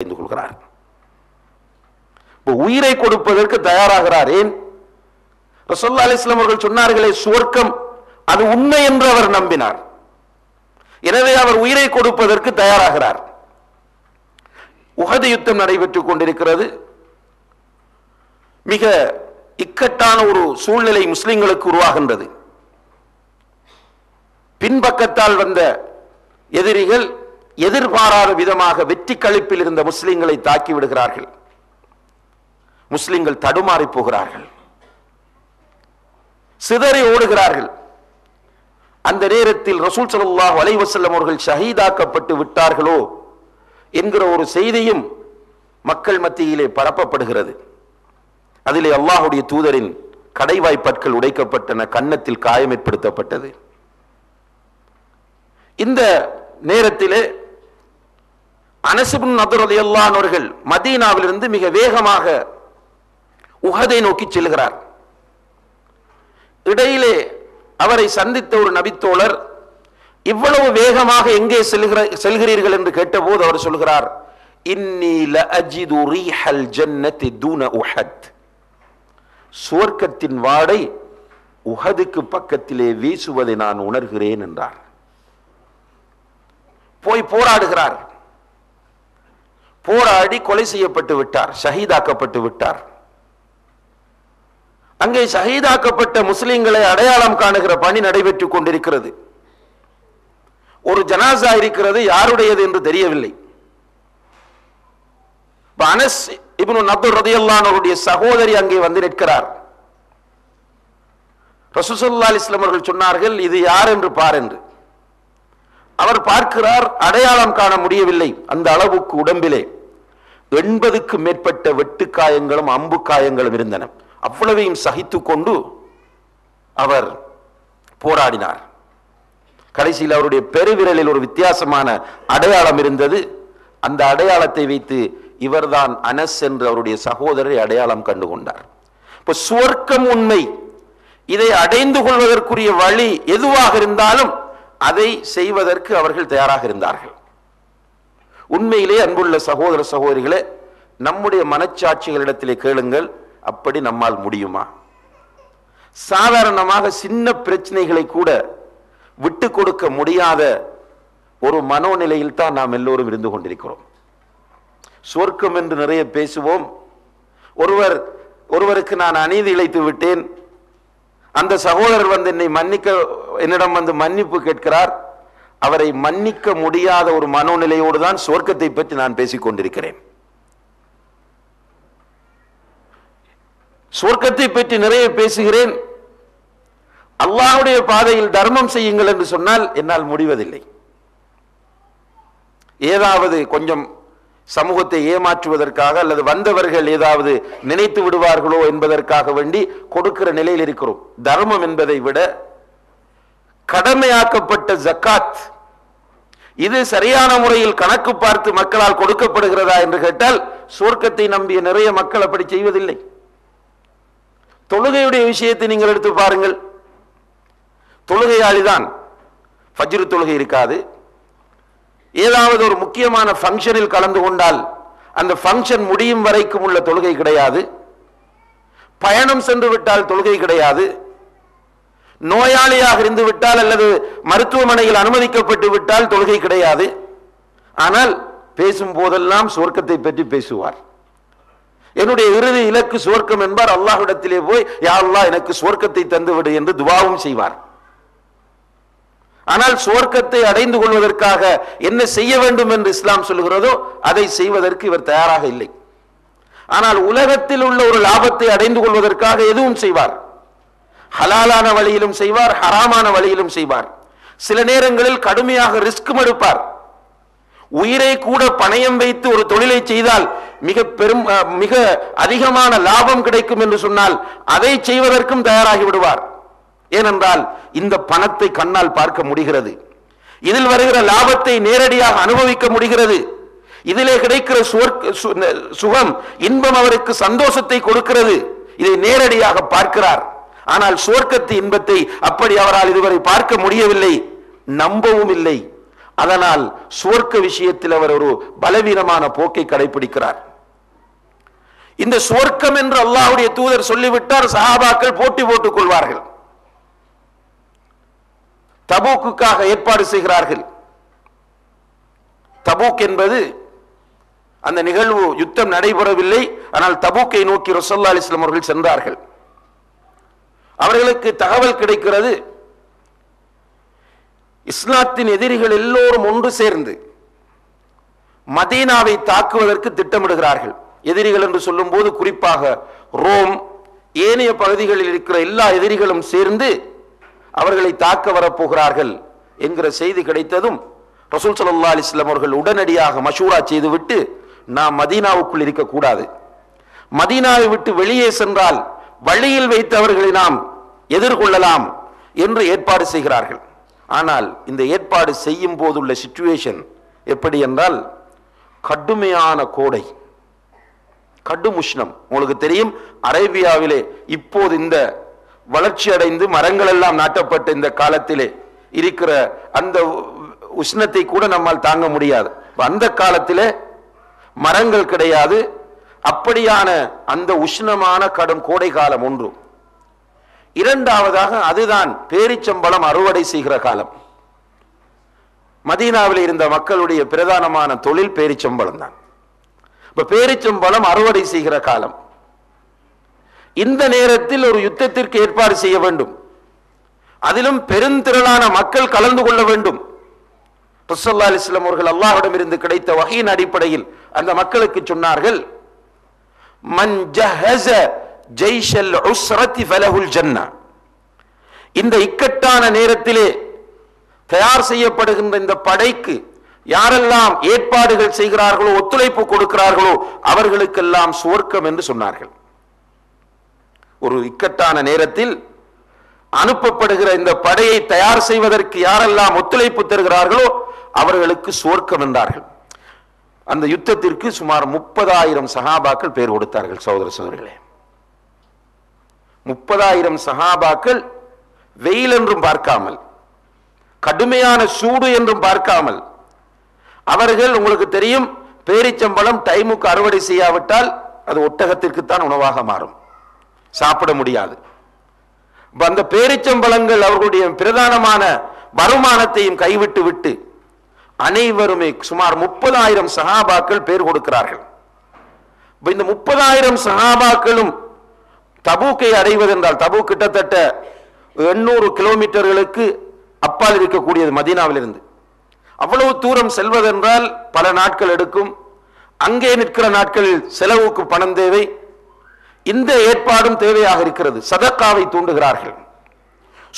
அறிந்து கொள்கிறார். உயிரை கொடுப்பதற்கு தயாராகிறார் ஏன் ரசோல்லா அலிஸ்லாம் அவர்கள் சொன்னார்களே சுவர்க்கம் அது உண்மை என்று அவர் நம்பினார். எனவே அவர் உயிரை கொடுப்பதற்கு தயாராகிறார். உகது யுத்தம் நடைபெற்றுக் கொண்டிருக்கிறது. மிக இக்கட்டான ஒரு சூழ்நிலை முஸ்லிம்களுக்கு உருவாகின்றது. பின்பக்கத்தால் வந்த எதிரிகள் எதிர்பாராத விதமாக வெற்றி கழிப்பில் இருந்த முஸ்லிம்களை தாக்கி விடுகிறார்கள். முஸ்லிம்கள் தடுமாறி போகிறார்கள். சிதறி ஓடுகிறார்கள். அந்த நேரத்தில் ரசூல் சலுல்லா வலைவசல்லம் அவர்கள் ஷஹீதாக்கப்பட்டு விட்டார்களோ என்கிற ஒரு செய்தியும் மக்கள் மத்தியிலே பரப்பப்படுகிறது. அதிலே அல்லாஹுடைய தூதரின் கடைவாய்ப்பற்கள் உடைக்கப்பட்டன கன்னத்தில் காயம் ஏற்படுத்தப்பட்டது இந்த நேரத்திலே அனசுபின் நதுர் அலியல்லான் அவர்கள் மதீனாவிலிருந்து மிக வேகமாக உஹதை நோக்கி செல்கிறார். இடையிலே அவரை சந்தித்த ஒரு நபித்தோழர் இவ்வளவு வேகமாக எங்கே செல்கிற செல்கிறீர்கள்? என்று கேட்டபோது அவர் சொல்கிறார் தூன உஹத். சுவர்க்கத்தின் வாடை உஹதுக்கு பக்கத்திலே வீசுவதை நான் உணர்கிறேன் என்றார். போய் போராடுகிறார். போராடி கொலை செய்யப்பட்டு விட்டார் ஷஹீதாக்கப்பட்டு விட்டார். அங்கே ஷஹீதாக்கப்பட்ட முஸ்லிம்களை அடையாளம் காணுகிற பணி நடைபெற்றுக் கொண்டிருக்கிறது. ஒரு ஜனாசா இருக்கிறது யாருடையது என்று தெரியவில்லை. அனஸ் இப்னு ரதியல்லானவருடைய சகோதரி அங்கே வந்து நிற்கிறார். ரசூசல்லா அலிஸ்லாம் அவர்கள் சொன்னார்கள் இது யார் என்று பார் என்று. அவர் பார்க்கிறார் அடையாளம் காண முடியவில்லை அந்த அளவுக்கு உடம்பிலே. எண்பதுக்கு மேற்பட்ட வெட்டு காயங்களும் அம்பு காயங்களும் இருந்தன. அவ்வளவையும் சகித்து கொண்டு அவர் போராடினார். கடைசியில் அவருடைய பெருவிரலில் ஒரு வித்தியாசமான அடையாளம் இருந்தது. அந்த அடையாளத்தை வைத்து இவர்தான் அனஸ் என்று அவருடைய சகோதரரை அடையாளம் கண்டு கொண்டார் இப்போ சுவர்க்கம் உண்மை. இதை அடைந்து கொள்வதற்குரிய வழி எதுவாக இருந்தாலும் அதை செய்வதற்கு அவர்கள் தயாராக இருந்தார்கள். உண்மையிலே அன்புள்ள சகோதர சகோதரிகளே நம்முடைய மனச்சாட்சிகளிடத்திலே கேளுங்கள் அப்படி நம்மால் முடியுமா? சாதாரணமாக சின்ன பிரச்சனைகளை கூட விட்டு கொடுக்க முடியாத ஒரு மனோநிலையில் தான் நாம் எல்லோரும் இருந்து கொண்டிருக்கிறோம். சொர்க்கம் என்று நிறைய பேசுவோம். ஒருவர் ஒருவருக்கு நான் அநீதி இழைத்து விட்டேன். அந்த சகோதரர் வந்து என்னை மன்னிக்க என்னிடம் வந்து மன்னிப்பு கேட்கிறார். அவரை மன்னிக்க முடியாத ஒரு மனோநிலையோடு தான் சொர்க்கத்தை பற்றி நான் பேசிக் கொண்டிருக்கிறேன். சுவர்க்கத்தை பற்றி நிறைய பேசுகிறேன். அல்லாவுடைய பாதையில் தர்மம் செய்யுங்கள் என்று சொன்னால் என்னால் முடிவதில்லை. ஏதாவது கொஞ்சம் சமூகத்தை ஏமாற்றுவதற்காக அல்லது வந்தவர்கள் ஏதாவது நினைத்து விடுவார்களோ என்பதற்காக வேண்டி கொடுக்கிற நிலையில் இருக்கிறோம். தர்மம் என்பதை விட கடமையாக்கப்பட்ட ஜக்காத். இது சரியான முறையில் கணக்கு பார்த்து மக்களால் கொடுக்கப்படுகிறதா என்று கேட்டால் சுவர்க்கத்தை நம்பிய நிறைய மக்கள் அப்படி செய்வதில்லை. தொழுகையுடைய விஷயத்தை நீங்கள் எடுத்து பாருங்கள். தொழுகையாளிதான். ஃபஜ்ரு தொழுகை இருக்காது. ஏதாவது ஒரு முக்கியமான ஃபங்க்ஷனில் கலந்து கொண்டால் அந்த ஃபங்க்ஷன் முடியும் வரைக்கும் உள்ள தொழுகை கிடையாது. பயணம் சென்று விட்டால் தொழுகை கிடையாது. நோயாளியாக இருந்து விட்டால் அல்லது மருத்துவமனையில் அனுமதிக்கப்பட்டு விட்டால் தொழுகை கிடையாது. ஆனால் பேசும் போதெல்லாம் சுவர்க்கத்தை பற்றி பேசுவார். என்னுடைய இறுதி இலக்கு சுவர்க்கம் என்பார். அல்லாஹிடத்திலே போய் யாருல்லா எனக்கு சுவர்க்கத்தை தந்துவிடு என்று துவாவும் செய்வார். ஆனால் சுவர்க்கத்தை அடைந்து கொள்வதற்காக என்ன செய்ய வேண்டும் என்று இஸ்லாம் சொல்கிறதோ அதை செய்வதற்கு இவர் தயாராக இல்லை. ஆனால் உலகத்தில் உள்ள ஒரு லாபத்தை அடைந்து கொள்வதற்காக எதுவும் செய்வார். ஹலாலான வழியிலும் செய்வார் ஹராமான வழியிலும் செய்வார். சில நேரங்களில் கடுமையாக ரிஸ்க்கும் எடுப்பார். உயிரை கூட பணயம் வைத்து ஒரு தொழிலை செய்தால் மிக பெரும் அஹ், மிக அதிகமான லாபம் கிடைக்கும் என்று சொன்னால் அதை செய்வதற்கும் தயாராகி விடுவார். ஏனென்றால் இந்த பணத்தை கண்ணால் பார்க்க முடிகிறது. இதில் வருகிற லாபத்தை நேரடியாக அனுபவிக்க முடிகிறது. இதிலே கிடைக்கிற சு- சுகம் இன்பம் அவருக்கு சந்தோஷத்தை கொடுக்கிறது. இதை நேரடியாக பார்க்கிறார். ஆனால் சுவர்க்கத்து இன்பத்தை அப்படி அவரால் இதுவரை பார்க்க முடியவில்லை. நம்பவும் இல்லை. அதனால் சுவர்க்க விஷயத்தில் அவர் ஒரு பலவீனமான போக்கை கடைபிடிக்கிறார். இந்த சுவர்க்கம் என்று அல்லாவுடைய தூதர் சொல்லிவிட்டார் சஹாபாக்கள் போட்டி போட்டுக் கொள்வார்கள். தபூக்குக்காக ஏற்பாடு செய்கிறார்கள். தபூக் என்பது அந்த நிகழ்வு யுத்தம் நடைபெறவில்லை. ஆனால் தபூக்கை நோக்கி ரொசல்லா அலிஸ்லாம் அவர்கள் சென்றார்கள். அவர்களுக்கு தகவல் கிடைக்கிறது. இஸ்லாத்தின் எதிரிகள் எல்லோரும் ஒன்று சேர்ந்து மதீனாவை தாக்குவதற்கு திட்டமிடுகிறார்கள். எதிரிகள் என்று சொல்லும்போது குறிப்பாக ரோம் ஏனைய பகுதிகளில் இருக்கிற எல்லா எதிரிகளும் சேர்ந்து அவர்களை தாக்க வரப்போகிறார்கள் என்கிற செய்தி கிடைத்ததும் ரசூல் சல்லா அலிஸ்லாம் அவர்கள் உடனடியாக மஷூரா செய்துவிட்டு நாம் மதீனாவுக்குள் இருக்கக்கூடாது. மதீனாவை விட்டு வெளியே சென்றால் வழியில் வைத்து அவர்களை நாம் எதிர்கொள்ளலாம் என்று ஏற்பாடு செய்கிறார்கள். ஆனால் இந்த ஏற்பாடு செய்யும் போதுள்ள சிச்சுவேஷன் எப்படி என்றால் கடுமையான கோடை கடும் உஷ்ணம். உங்களுக்கு தெரியும் அரேபியாவிலே இப்போது இந்த வளர்ச்சி அடைந்து மரங்கள் எல்லாம் நாட்டப்பட்ட இந்த காலத்திலே இருக்கிற அந்த உஷ்ணத்தை கூட நம்மால் தாங்க முடியாது. அந்த காலத்திலே மரங்கள் கிடையாது அப்படியான அந்த உஷ்ணமான கடும் கோடை காலம் ஒன்று. இரண்டாவதாக அதுதான் பேரிச்சம்பளம் அறுவடை செய்கிற காலம். மதீனாவில் இருந்த மக்களுடைய பிரதானமான தொழில் பேரிச்சம்பளம் தான். இப்ப பேரிச்சம்பளம் அறுவடை செய்கிற காலம். இந்த நேரத்தில் ஒரு யுத்தத்திற்கு ஏற்பாடு செய்ய வேண்டும். அதிலும் பெருந்திரளான மக்கள் கலந்து கொள்ள வேண்டும். ரசல்லா அலிஸ்லாம் அவர்கள் அல்லாஹிடம் இருந்து கிடைத்த வகையின் அடிப்படையில் அந்த மக்களுக்கு சொன்னார்கள் மன் ஜஹஸ ஜெய்ஷல் உஸ்ரத்தி ஃபலஹுல் ஜன்னா. இந்த இக்கட்டான நேரத்திலே தயார் செய்யப்படுகின்ற இந்த படைக்கு யாரெல்லாம் ஏற்பாடுகள் செய்கிறார்களோ ஒத்துழைப்பு கொடுக்கிறார்களோ அவர்களுக்கெல்லாம் சுவர்க்கம் என்று சொன்னார்கள். ஒரு இக்கட்டான நேரத்தில் அனுப்பப்படுகிற இந்த படையை தயார் செய்வதற்கு யாரெல்லாம் ஒத்துழைப்பு தருகிறார்களோ அவர்களுக்கு சுவர்க்கம் என்றார்கள். அந்த யுத்தத்திற்கு சுமார் முப்பதாயிரம் சகாபாக்கள் பேர் கொடுத்தார்கள் சகோதர சகோதரிகளே. முப்பதாயிரம் சகாபாக்கள் வெயில் என்றும் பார்க்காமல் கடுமையான சூடு என்றும் பார்க்காமல் அவர்கள் உங்களுக்கு தெரியும் பேரிச்சம்பளம் டைமுக்கு அறுவடை செய்யாவிட்டால் அது ஒட்டகத்திற்குத்தான் உணவாக மாறும். சாப்பிட முடியாது. அந்த பேரிச்சம்பளங்கள் அவர்களுடைய பிரதானமான வருமானத்தையும் கைவிட்டு விட்டு அனைவருமே சுமார் முப்பதாயிரம் சகாபாக்கள் பேர் கொடுக்கிறார்கள். இந்த முப்பதாயிரம் சகாபாக்களும் தபூக்கை அடைவதென்றால் தபு கிட்டத்தட்ட எண்ணூறு கிலோமீட்டர்களுக்கு அப்பால் இருக்கக்கூடியது மதீனாவிலிருந்து. அவ்வளவு தூரம் செல்வதென்றால் பல நாட்கள் எடுக்கும். அங்கே நிற்கிற நாட்களில் செலவுக்கு பணம் தேவை. இந்த ஏற்பாடும் தேவையாக இருக்கிறது. சதக்காவை தூண்டுகிறார்கள்.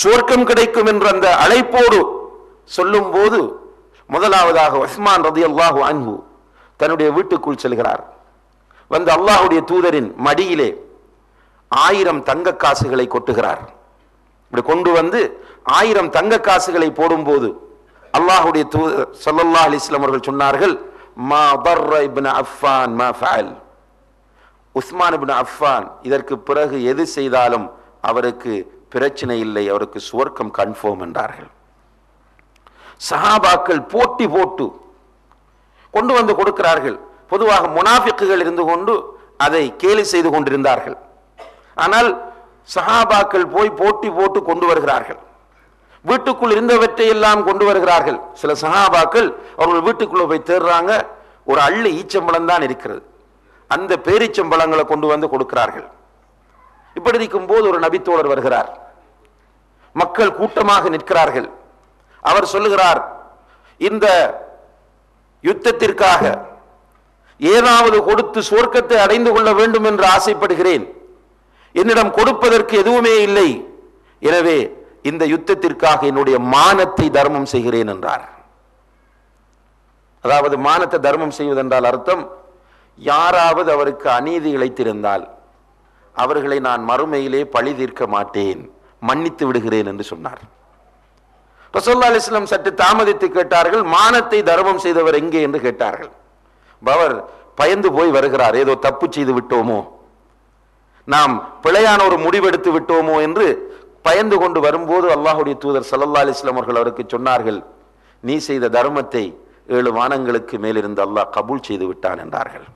சுவர்க்கம் கிடைக்கும் என்ற அந்த அழைப்போடு சொல்லும் போது முதலாவதாக உஸ்மான் ரதி அல்லாஹு அன்பு தன்னுடைய வீட்டுக்குள் செல்கிறார். வந்து அல்லாஹுடைய தூதரின் மடியிலே ஆயிரம் தங்க காசுகளை கொட்டுகிறார். இப்படி கொண்டு வந்து ஆயிரம் தங்க காசுகளை போடும்போது அல்லாஹுடைய தூதர் சல்லல்லா அலிஸ்லாம் அவர்கள் சொன்னார்கள் மா பர்ர இப்னு அஃபான் மா ஃபஅல் உஸ்மான் அஃபான் இதற்கு பிறகு எது செய்தாலும் அவருக்கு பிரச்சனை இல்லை அவருக்கு சுவர்க்கம் கன்ஃபார்ம் என்றார்கள். சஹாபாக்கள் போட்டி போட்டு கொண்டு வந்து கொடுக்கிறார்கள். பொதுவாக முனாஃபிக்குகள் இருந்து கொண்டு அதை கேலி செய்து கொண்டிருந்தார்கள். ஆனால் சஹாபாக்கள் போய் போட்டி போட்டு கொண்டு வருகிறார்கள். வீட்டுக்குள் இருந்தவற்றை எல்லாம் கொண்டு வருகிறார்கள். சில சஹாபாக்கள் அவர்கள் வீட்டுக்குள்ள போய் தேடுறாங்க ஒரு அள்ளு ஈச்சம்பழம் தான் இருக்கிறது. அந்த பேரீச்சம்பழங்களை கொண்டு வந்து கொடுக்கிறார்கள். இப்படி இருக்கும் போது ஒரு நபித்தோழர் வருகிறார். மக்கள் கூட்டமாக நிற்கிறார்கள். அவர் சொல்லுகிறார் இந்த யுத்தத்திற்காக ஏதாவது கொடுத்து சுவர்க்கத்தை அடைந்து கொள்ள வேண்டும் என்று ஆசைப்படுகிறேன். என்னிடம் கொடுப்பதற்கு எதுவுமே இல்லை. எனவே இந்த யுத்தத்திற்காக என்னுடைய மானத்தை தர்மம் செய்கிறேன் என்றார். அதாவது மானத்தை தர்மம் செய்வதென்றால் அர்த்தம் யாராவது அவருக்கு அநீதி இழைத்திருந்தால் அவர்களை நான் மறுமையிலே பழி தீர்க்க மாட்டேன் மன்னித்து விடுகிறேன் என்று சொன்னார். ரசோல்லா அலிஸ்லம் சற்று தாமதித்து கேட்டார்கள் மானத்தை தர்மம் செய்தவர் எங்கே? என்று கேட்டார்கள். பவர் பயந்து போய் வருகிறார். ஏதோ தப்பு செய்து விட்டோமோ? நாம் பிழையான ஒரு முடிவெடுத்து விட்டோமோ? என்று பயந்து கொண்டு வரும்போது அல்லாஹுடைய தூதர் சல்லல்லா அலிஸ்லாம் அவர்கள் அவருக்கு சொன்னார்கள் நீ செய்த தர்மத்தை ஏழு வானங்களுக்கு மேலிருந்து அல்லாஹ் கபூல் செய்து விட்டான் என்றார்கள்.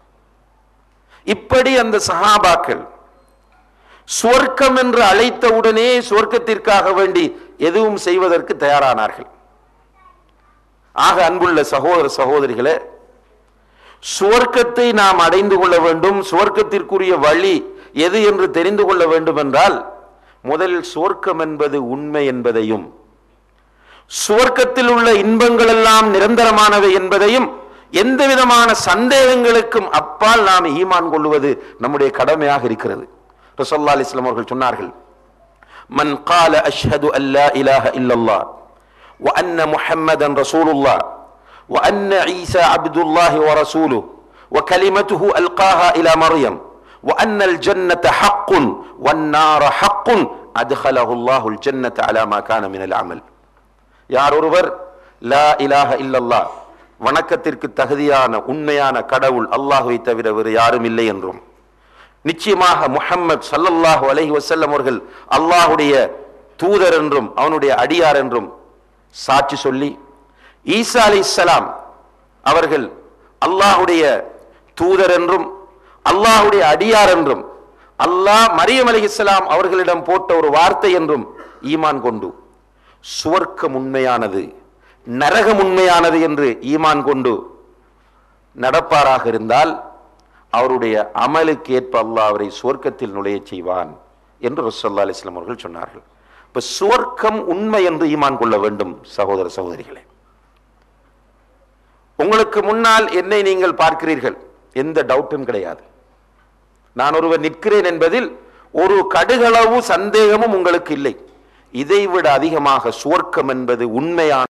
இப்படி அந்த சஹாபாக்கள் சுவர்க்கம் என்று அழைத்தவுடனே சுவர்க்கத்திற்காக வேண்டி எதுவும் செய்வதற்கு தயாரானார்கள். ஆக அன்புள்ள சகோதர சகோதரிகளே சுவர்க்கத்தை நாம் அடைந்து கொள்ள வேண்டும் சுவர்க்கத்திற்குரிய வழி எது என்று தெரிந்து கொள்ள வேண்டும் என்றால் முதலில் சுவர்க்கம் என்பது உண்மை என்பதையும் சுவர்க்கத்தில் உள்ள இன்பங்கள் எல்லாம் நிரந்தரமானவை என்பதையும் எந்த விதமான சந்தேகங்களுக்கும் அப்பால் நாம் ஈமான் கொள்வது நம்முடைய கடமையாக இருக்கிறது. ரசோல்லா அலிஸ்லாம் அவர்கள் சொன்னார்கள் மன் கால அஷ்ஹது அல்லா இலாஹ இல்லல்லாஹ் وأن محمدا رسول الله وأن عيسى عبد الله ورسوله وكلمته ألقاها إلى مريم وأن الجنة حق والنار حق أدخله الله الجنة على ما كان من العمل யார் ஒருவர் லா இலாஹ இல்லல்லாஹ் வணக்கத்திற்கு தகுதியான உண்மையான கடவுள் அல்லாஹுவை தவிர வேறு யாரும் இல்லை என்றும் நிச்சயமாக முஹம்மது சல்லல்லாஹு அலஹி வசல்லம் அவர்கள் அல்லாஹுடைய தூதர் என்றும் அவனுடைய அடியார் என்றும் சாட்சி சொல்லி ஈசா அலைஹிஸ்ஸலாம் அவர்கள் அல்லாஹுடைய தூதர் என்றும் அல்லாஹுடைய அடியார் என்றும் அல்லாஹ் மரியம் அலைஹிஸ்ஸலாம் அவர்களிடம் போட்ட ஒரு வார்த்தை என்றும் ஈமான் கொண்டு சுவர்க்கம் உண்மையானது நரகம் உண்மையானது என்று ஈமான் கொண்டு நடப்பாராக இருந்தால் அவருடைய அமலுக்கு ஏற்ப அல்லாஹ் அவரை சுவர்க்கத்தில் நுழைய செய்வான் என்று ரசல்லா அலிஸ்லாம் அவர்கள் சொன்னார்கள். இப்ப சுவர்க்கம் உண்மை என்று ஈமான் கொள்ள வேண்டும் சகோதர சகோதரிகளே. உங்களுக்கு முன்னால் என்னை நீங்கள் பார்க்கிறீர்கள் எந்த டவுட்டும் கிடையாது. நான் ஒருவர் நிற்கிறேன் என்பதில் ஒரு கடுகளவு சந்தேகமும் உங்களுக்கு இல்லை. இதைவிட அதிகமாக சுவர்க்கம் என்பது உண்மையான